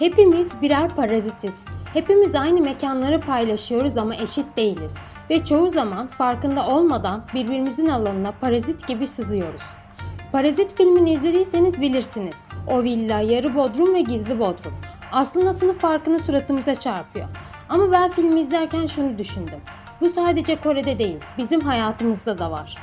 Hepimiz birer parazitiz. Hepimiz aynı mekanları paylaşıyoruz ama eşit değiliz. Ve çoğu zaman farkında olmadan birbirimizin alanına parazit gibi sızıyoruz. Parazit filmini izlediyseniz bilirsiniz. O villa, yarı bodrum ve gizli bodrum. Aslında sınıf farkını suratımıza çarpıyor. Ama ben filmi izlerken şunu düşündüm. Bu sadece Kore'de değil, bizim hayatımızda da var.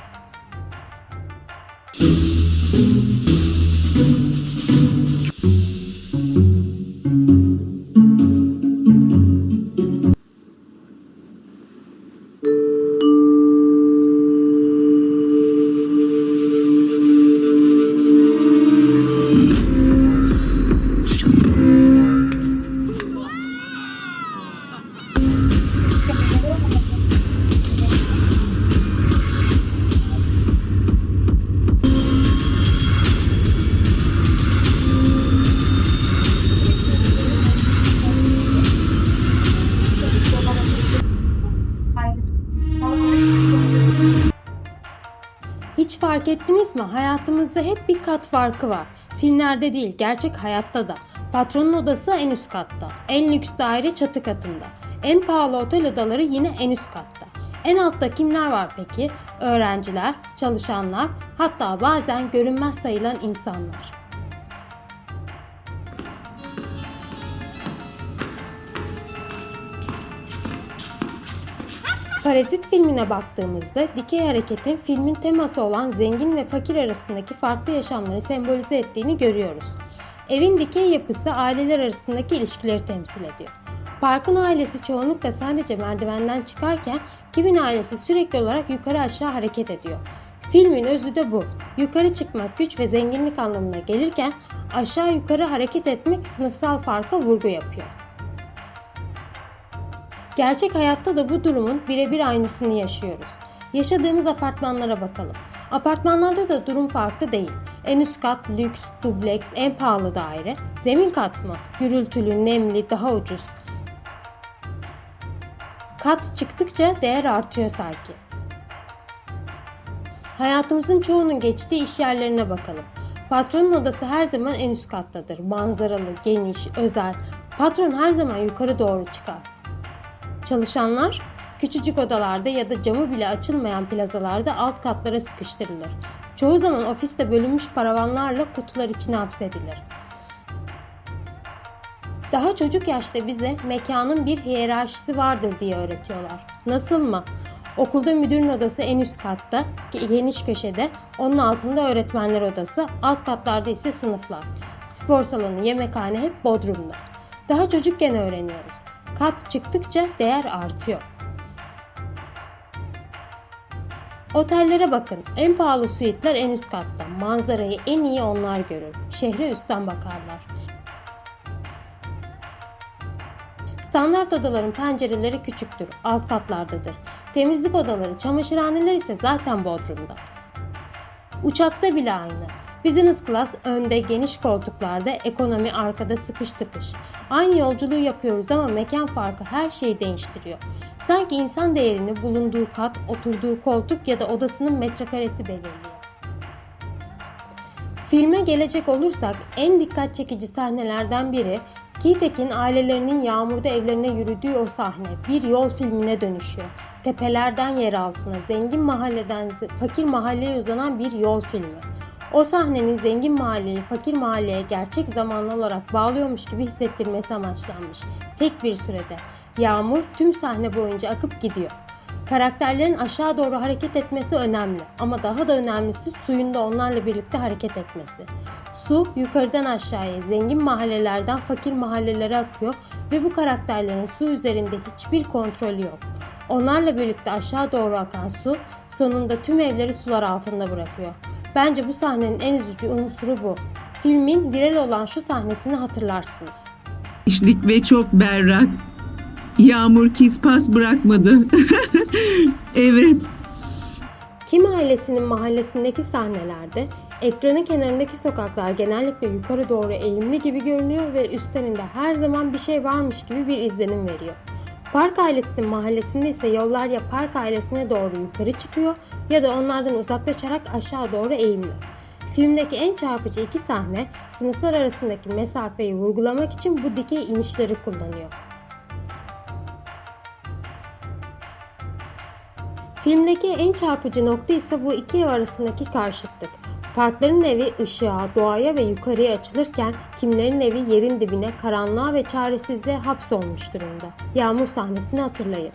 Ettiniz mi? Hayatımızda hep bir kat farkı var. Filmlerde değil, gerçek hayatta da. Patronun odası en üst katta. En lüks daire çatı katında. En pahalı otel odaları yine en üst katta. En altta kimler var peki? Öğrenciler, çalışanlar, hatta bazen görünmez sayılan insanlar. Parazit filmine baktığımızda dikey hareketin filmin teması olan zengin ve fakir arasındaki farklı yaşamları sembolize ettiğini görüyoruz. Evin dikey yapısı aileler arasındaki ilişkileri temsil ediyor. Parkın ailesi çoğunlukla sadece merdivenden çıkarken kimin ailesi sürekli olarak yukarı aşağı hareket ediyor. Filmin özü de bu. Yukarı çıkmak güç ve zenginlik anlamına gelirken aşağı yukarı hareket etmek sınıfsal farka vurgu yapıyor. Gerçek hayatta da bu durumun birebir aynısını yaşıyoruz. Yaşadığımız apartmanlara bakalım. Apartmanlarda da durum farklı değil. En üst kat lüks, dubleks, en pahalı daire. Zemin kat mı? Gürültülü, nemli, daha ucuz. Kat çıktıkça değer artıyor sanki. Hayatımızın çoğunun geçtiği iş yerlerine bakalım. Patronun odası her zaman en üst kattadır. Manzaralı, geniş, özel. Patron her zaman yukarı doğru çıkar. Çalışanlar küçücük odalarda ya da camı bile açılmayan plazalarda alt katlara sıkıştırılır. Çoğu zaman ofiste bölünmüş paravanlarla kutular içine hapsedilir. Daha çocuk yaşta bize mekanın bir hiyerarşisi vardır diye öğretiyorlar. Nasıl mı? Okulda müdürün odası en üst katta, geniş köşede, onun altında öğretmenler odası, alt katlarda ise sınıflar. Spor salonu, yemekhane hep bodrumda. Daha çocukken öğreniyoruz. Kat çıktıkça değer artıyor. Otellere bakın. En pahalı suitler en üst katta. Manzarayı en iyi onlar görür. Şehre üstten bakarlar. Standart odaların pencereleri küçüktür, alt katlardadır. Temizlik odaları, çamaşırhaneler ise zaten bodrumda. Uçakta bile aynı. Business class önde geniş koltuklarda, ekonomi arkada sıkış tıkış. Aynı yolculuğu yapıyoruz ama mekan farkı her şeyi değiştiriyor. Sanki insan değerini bulunduğu kat, oturduğu koltuk ya da odasının metrekaresi belirliyor. Filme gelecek olursak en dikkat çekici sahnelerden biri Keytek'in ailelerinin yağmurda evlerine yürüdüğü o sahne bir yol filmine dönüşüyor. Tepelerden yer altına, zengin mahalleden fakir mahalleye uzanan bir yol filmi. O sahnenin zengin mahalleyi fakir mahalleye gerçek zamanlı olarak bağlıyormuş gibi hissettirmesi amaçlanmış. Tek bir sürede. Yağmur tüm sahne boyunca akıp gidiyor. Karakterlerin aşağı doğru hareket etmesi önemli ama daha da önemlisi suyun da onlarla birlikte hareket etmesi. Su yukarıdan aşağıya zengin mahallelerden fakir mahallelere akıyor ve bu karakterlerin su üzerinde hiçbir kontrolü yok. Onlarla birlikte aşağı doğru akan su sonunda tüm evleri sular altında bırakıyor. Bence bu sahnenin en üzücü unsuru bu. Filmin viral olan şu sahnesini hatırlarsınız. İşlik ve çok berrak. Yağmur kispas bırakmadı. evet. Kim ailesinin mahallesindeki sahnelerde ekranın kenarındaki sokaklar genellikle yukarı doğru eğimli gibi görünüyor ve üstlerinde her zaman bir şey varmış gibi bir izlenim veriyor. Park ailesinin mahallesinde ise yollar ya park ailesine doğru yukarı çıkıyor ya da onlardan uzaklaşarak aşağı doğru eğimli. Filmdeki en çarpıcı iki sahne sınıflar arasındaki mesafeyi vurgulamak için bu dikey inişleri kullanıyor. Filmdeki en çarpıcı nokta ise bu iki ev arasındaki karşıtlık. Parkların evi ışığa, doğaya ve yukarıya açılırken kimlerin evi yerin dibine, karanlığa ve çaresizliğe hapsolmuş durumda. Yağmur sahnesini hatırlayın.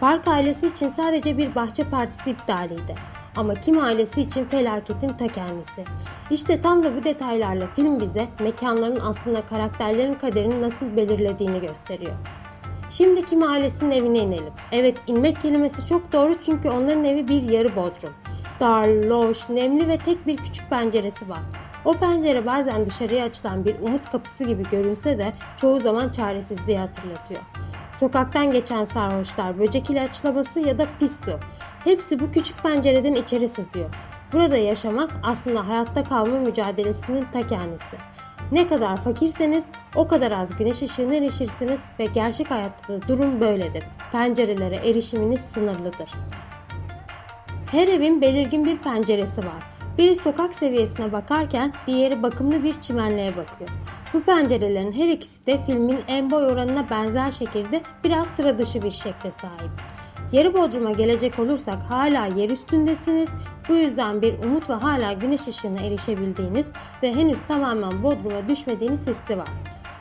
Park ailesi için sadece bir bahçe partisi iptaliydi. Ama kim ailesi için felaketin ta kendisi. İşte tam da bu detaylarla film bize mekanların aslında karakterlerin kaderini nasıl belirlediğini gösteriyor. Şimdi Kim ailesinin evine inelim. Evet inmek kelimesi çok doğru çünkü onların evi bir yarı bodrum. Dar, loş, nemli ve tek bir küçük penceresi var. O pencere bazen dışarıya açılan bir umut kapısı gibi görünse de çoğu zaman çaresizliği hatırlatıyor. Sokaktan geçen sarhoşlar, böcek ilaçlaması ya da pis su. Hepsi bu küçük pencereden içeri sızıyor. Burada yaşamak aslında hayatta kalma mücadelesinin ta kendisi. Ne kadar fakirseniz o kadar az güneş ışığına erişirsiniz ve gerçek hayatta da durum böyledir. Pencerelere erişiminiz sınırlıdır. Her evin belirgin bir penceresi var. Biri sokak seviyesine bakarken diğeri bakımlı bir çimenliğe bakıyor. Bu pencerelerin her ikisi de filmin en boy oranına benzer şekilde biraz sıra dışı bir şekle sahip. Yarı bodruma gelecek olursak hala yer üstündesiniz. Bu yüzden bir umut ve hala güneş ışığına erişebildiğiniz ve henüz tamamen bodruma düşmediğiniz hissi var.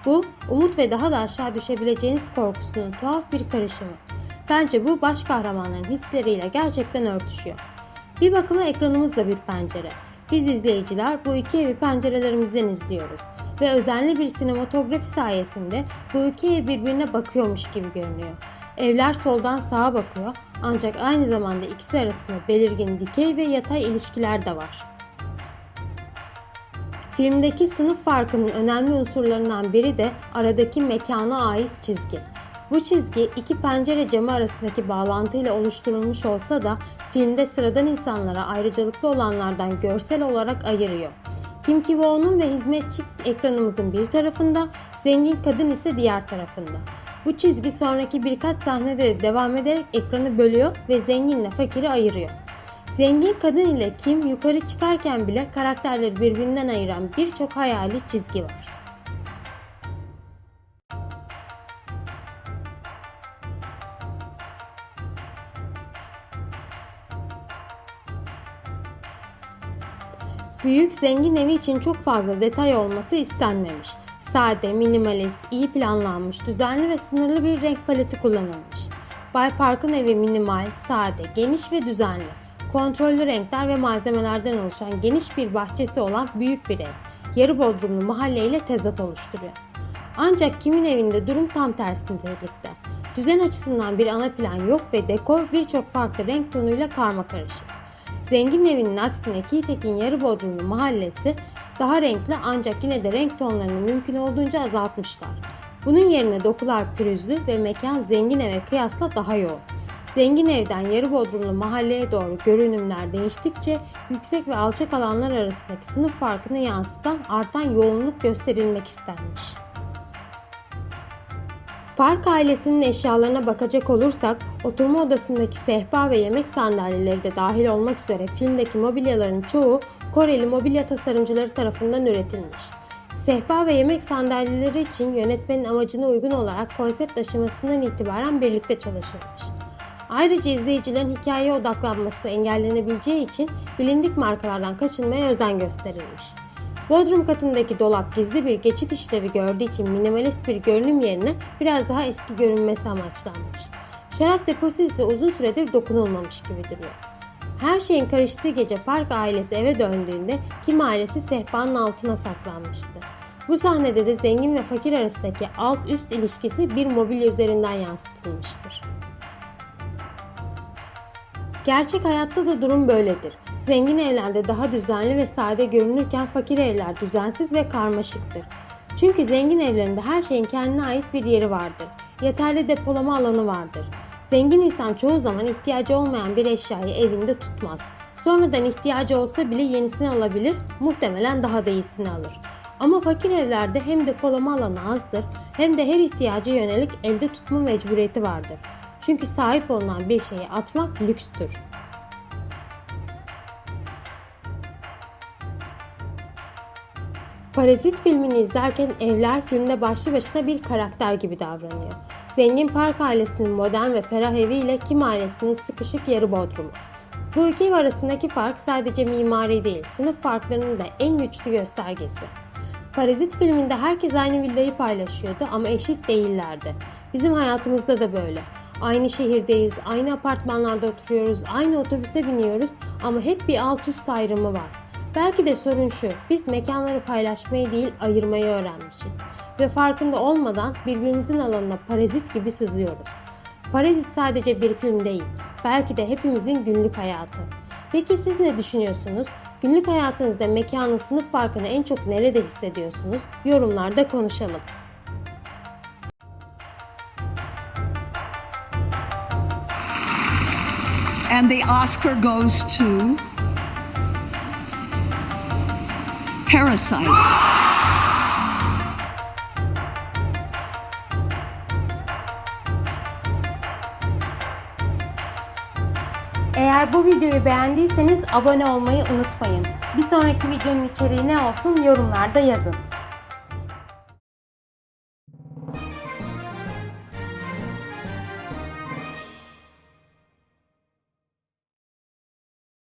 Bu, umut ve daha da aşağı düşebileceğiniz korkusunun tuhaf bir karışımı. Bence bu baş kahramanların hisleriyle gerçekten örtüşüyor. Bir bakıma ekranımız da bir pencere. Biz izleyiciler bu iki evi pencerelerimizden izliyoruz ve özenli bir sinematografi sayesinde bu iki ev birbirine bakıyormuş gibi görünüyor. Evler soldan sağa bakıyor ancak aynı zamanda ikisi arasında belirgin dikey ve yatay ilişkiler de var. Filmdeki sınıf farkının önemli unsurlarından biri de aradaki mekana ait çizgi. Bu çizgi iki pencere camı arasındaki bağlantıyla oluşturulmuş olsa da filmde sıradan insanlara ayrıcalıklı olanlardan görsel olarak ayırıyor. Kim Ki-woo'nun ve hizmetçi ekranımızın bir tarafında, zengin kadın ise diğer tarafında. Bu çizgi sonraki birkaç sahnede de devam ederek ekranı bölüyor ve zenginle fakiri ayırıyor. Zengin kadın ile Kim yukarı çıkarken bile karakterleri birbirinden ayıran birçok hayali çizgi var. Büyük zengin evi için çok fazla detay olması istenmemiş. Sade, minimalist, iyi planlanmış, düzenli ve sınırlı bir renk paleti kullanılmış. Bay Park'ın evi minimal, sade, geniş ve düzenli. Kontrollü renkler ve malzemelerden oluşan geniş bir bahçesi olan büyük bir ev. Yarı bodrumlu mahalleyle tezat oluşturuyor. Ancak kimin evinde durum tam tersindelikte. Düzen açısından bir ana plan yok ve dekor birçok farklı renk tonuyla karma karışık. Zengin evinin aksine Keytek'in yarı bodrumlu mahallesi daha renkli ancak yine de renk tonlarını mümkün olduğunca azaltmışlar. Bunun yerine dokular pürüzlü ve mekan zengin eve kıyasla daha yoğun. Zengin evden yarı bodrumlu mahalleye doğru görünümler değiştikçe yüksek ve alçak alanlar arasındaki sınıf farkını yansıtan artan yoğunluk gösterilmek istenmiş. Park ailesinin eşyalarına bakacak olursak, oturma odasındaki sehpa ve yemek sandalyeleri de dahil olmak üzere filmdeki mobilyaların çoğu Koreli mobilya tasarımcıları tarafından üretilmiş. Sehpa ve yemek sandalyeleri için yönetmenin amacına uygun olarak konsept aşamasından itibaren birlikte çalışılmış. Ayrıca izleyicilerin hikayeye odaklanması engellenebileceği için bilindik markalardan kaçınmaya özen gösterilmiş. Bodrum katındaki dolap gizli bir geçit işlevi gördüğü için minimalist bir görünüm yerine biraz daha eski görünmesi amaçlanmış. Şarap deposu ise uzun süredir dokunulmamış gibi duruyor. Her şeyin karıştığı gece Park ailesi eve döndüğünde Kim ailesi sehpanın altına saklanmıştı. Bu sahnede de zengin ve fakir arasındaki alt üst ilişkisi bir mobilya üzerinden yansıtılmıştır. Gerçek hayatta da durum böyledir. Zengin evlerde daha düzenli ve sade görünürken fakir evler düzensiz ve karmaşıktır. Çünkü zengin evlerinde her şeyin kendine ait bir yeri vardır. Yeterli depolama alanı vardır. Zengin insan çoğu zaman ihtiyacı olmayan bir eşyayı evinde tutmaz. Sonradan ihtiyacı olsa bile yenisini alabilir, muhtemelen daha da iyisini alır. Ama fakir evlerde hem depolama alanı azdır hem de her ihtiyacı yönelik elde tutma mecburiyeti vardır. Çünkü sahip olunan bir şeyi atmak lükstür. Parazit filmini izlerken Evler filmde başlı başına bir karakter gibi davranıyor. Zengin Park ailesinin modern ve ferah evi ile Kim ailesinin sıkışık yarı bodrumu. Bu iki ev arasındaki fark sadece mimari değil, sınıf farklarının da en güçlü göstergesi. Parazit filminde herkes aynı villayı paylaşıyordu ama eşit değillerdi. Bizim hayatımızda da böyle. Aynı şehirdeyiz, aynı apartmanlarda oturuyoruz, aynı otobüse biniyoruz ama hep bir alt üst ayrımı var. Belki de sorun şu, biz mekanları paylaşmayı değil ayırmayı öğrenmişiz. Ve farkında olmadan birbirimizin alanına parazit gibi sızıyoruz. Parazit sadece bir film değil, belki de hepimizin günlük hayatı. Peki siz ne düşünüyorsunuz? Günlük hayatınızda mekanın sınıf farkını en çok nerede hissediyorsunuz? Yorumlarda konuşalım. And the Oscar goes to Parasite. Eğer bu videoyu beğendiyseniz abone olmayı unutmayın. Bir sonraki videonun içeriği ne olsun yorumlarda yazın.